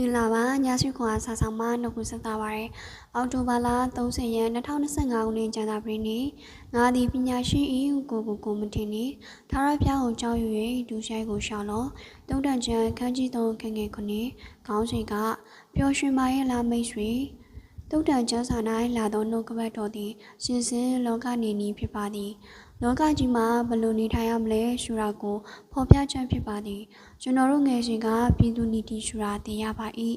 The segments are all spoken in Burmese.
မင်္ဂလာပါညစီခွာဆာဆောင်မနှုတ်ခွဆက်တာပါရယ်အောက်တိုဘာလ30ရက်2025ခုနှစ်ကျန်တာပြည်နေ့ငါသည်ပညာရှိ၏ကိုကိုကိုမထင်နေသာရဖျားကိုကြောက်ရွံ့ဒူဆိုင်ကိုရှောင်းလို့တုံးတန်ချန်ခန်းကြီးသုံးခငယ်ခုနှစ်ခေါင်းစဉ်ကပျော်ရွှင်ပါရဲ့လားမိတ်ဆွေ တုတ်တန်ကျမ်းစာ၌လာသောနှုတ်ကပတ်တော်သည်ရှင်စင်လောကနေနီးဖြစ်ပါသည်လောကကြီးမှာဘယ်လိုနေထိုင်ရမလဲဆိုတာကိုဖော်ပြချက်ဖြစ်ပါသည်ကျွန်တော်တို့ငယ်စဉ်ကပြည်သူနီတိဆိုတာသိရပါ၏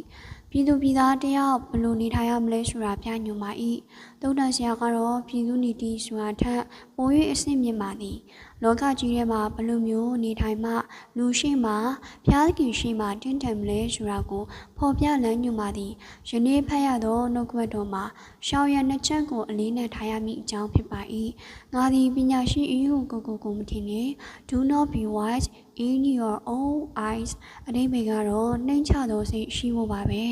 ပြည်သူပြည်သားတယောက်ဘယ်လိုနေထိုင်ရမလဲဆိုတာပြညွှန်ပါ၏တုတ်တန်ဆရာကတော့ပြည်သူနီတိဆိုတာထက်ပို၍အဆင့်မြင့်ပါသည်လောကကြီးထဲမှာဘယ်လိုမျိုးနေထိုင်မှ လူရှိမှဖျားခင်ရှိမှတင့်တယ်မလဲဆိုတာကိုဖော်ပြလမ်းညွှန်ပါသည်ယနေ့ဖတ်ရသောနှုတ်ကပတ်တော်မှာရှောင်းရနှစ်ချက်ကိုအလေးနက်ထားရမည့်အကြောင်းဖြစ်ပါ၏ငါသည်ပညာရှိ၏ဟုကိုကိုကိုမထင်နဲ့ do not be wise in your own eyes အတိပ္ပယ်ကတော့နှိမ့်ချသောစိတ်ရှိဖို့ပါပဲ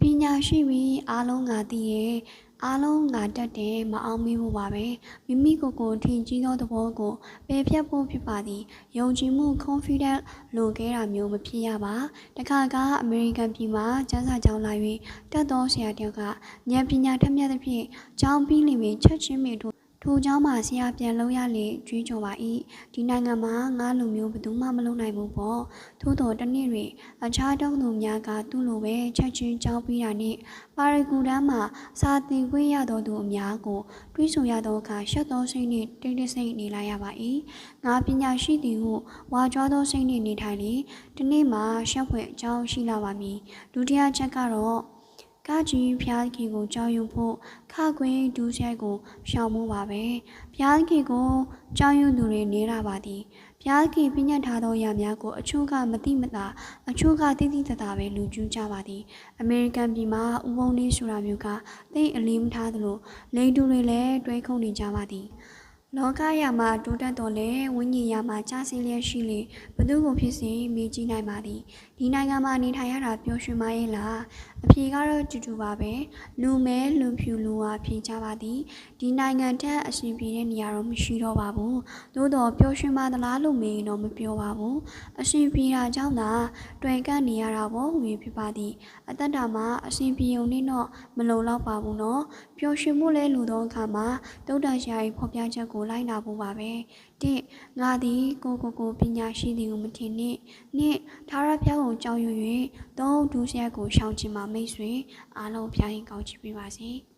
ပညာရှိပြီးအားလုံးငါသိရဲ့အားလုံးငါတတ်တယ်မအောင်မေးဖို့ပါပဲမိမိကိုယ်ကိုထင်ကြီးသောသဘောကိုပယ်ဖြတ်ဖို့ဖြစ်ပါသည်ယုံကြည်မှု confident လိုခဲ့တာမျိုးမဖြစ်ရပါတခါကအမေရိကန်ပြည်မှာကျန်းစာကျောင်းလာ၍တက်သောဆရာတယောက်ကဉာဏ်ပညာထက်မြက်သဖြင့်ကျောင်းပြီးလင်ပင်ချက်ချင်းမေတို့ ထိုเจ้าမှာဆရာပြန်လို့ရလေကြွေးကြော်ပါ၏ဒီနိုင်ငံမှာငါလူမျိုးဘယ်သူမှမလုပ်နိုင်ဘူးပေါ့သို့တော်တနေ့တွင်အခြားတောင်းသူများကသူ့လိုပဲချက်ချင်းကြောင်းပြီးတာနှင့်ပါရဂူတန်းမှာစာသင်ခွင့်ရတော်သူအများကိုတွေးဆိုရသောအခါရှက်သောစိတ်နှင့်တိတ်တိတ်ဆိတ်နေလိုက်ရပါ၏ငါပညာရှိသည်ဟုဝါကြွားသောစိတ်နှင့်နေထိုင်လေဒီနေ့မှာရှက်ဖွယ်အကြောင်းရှိလာပါမည်ဒုတိယချက်ကတော့ ကကြီးဖျားခင်ကိုကြောက်ရွံ့ဖို့ခခွင်းဒူးဆိုင်ကိုရှောင်မှုပါပဲဖျားခင်ကိုကြောက်ရွံ့သူတွေနေတာပါသည်ဖျားခင်ပြညတ်ထားသောအရာများကိုအချို့ကမတိမတာအချို့ကတိတိတတာပဲလူကျူးကြပါသည်အမေရိကန်ပြည်မှာဥပုံလေးဆိုတာမျိုးကသိအလေးမထားသလိုလိန်တူတွေလည်းတွဲခုံနေကြပါသည် လောကရမှာတိုးတက်တော်လဲဝိညာဉ်ရမှာကြားစင်းလျက်ရှိလေဘသူကိုဖြစ်စေမေးကြည့်နိုင်ပါသည်ဒီနိုင်ငံမှာနေထိုင်ရတာပျော်ရွှင်ပါရဲ့လားအဖြေကတော့တူတူပါပဲလူမဲလူဖြူလူဝါဖြေကြပါသည်ဒီနိုင်ငံထက်အရှင်ပြေတဲ့နေရာတော့မရှိတော့ပါဘူးသို့တော့ပျော်ရွှင်ပါသလားလို့မေးရင်တော့မပြောပါဘူးအရှင်ပြေတာကြောင့်သာတွေ့ကန့်နေရတာပေါ့ဝေဖြစ်ပါသည်အသက်တာမှာအရှင်ပြေုံနဲ့တော့မလုံလောက်ပါဘူးနော်ပျော်ရွှင်မှုလဲလူသောအခါမှာတုတ်တန်ရှာ၏ဖော်ပြချက်ကိုလိုက်နာဖို့ပါပဲတစ်ငါသည်ကိုကိုကိုပညာရှိသည်ကိုမထင်နှင့်နှစ်သာရဖျားကိုကြောက်ရွံ့၍သုံးဒုစရိုက်ကိုရှောင်ချင်မှာမိတ်ဆွေအားလုံးဖျားရင်ကောင်းချီးပေးပါစေ။